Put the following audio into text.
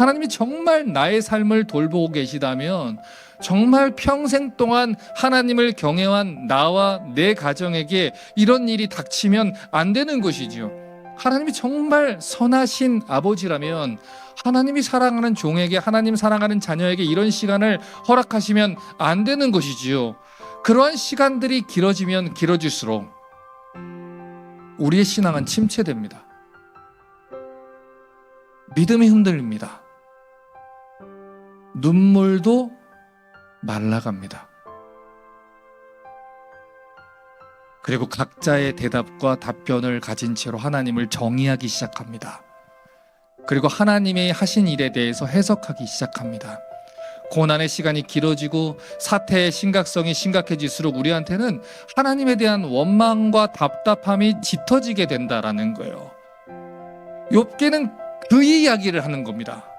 하나님이 정말 나의 삶을 돌보고 계시다면 정말 평생 동안 하나님을 경외한 나와 내 가정에게 이런 일이 닥치면 안 되는 것이지요. 하나님이 정말 선하신 아버지라면 하나님이 사랑하는 종에게 하나님 사랑하는 자녀에게 이런 시간을 허락하시면 안 되는 것이지요. 그러한 시간들이 길어지면 길어질수록 우리의 신앙은 침체됩니다. 믿음이 흔들립니다. 눈물도 말라갑니다. 그리고 각자의 대답과 답변을 가진 채로 하나님을 정의하기 시작합니다. 그리고 하나님의 하신 일에 대해서 해석하기 시작합니다. 고난의 시간이 길어지고 사태의 심각성이 심각해질수록 우리한테는 하나님에 대한 원망과 답답함이 짙어지게 된다라는 거예요. 욥기는 그 이야기를 하는 겁니다.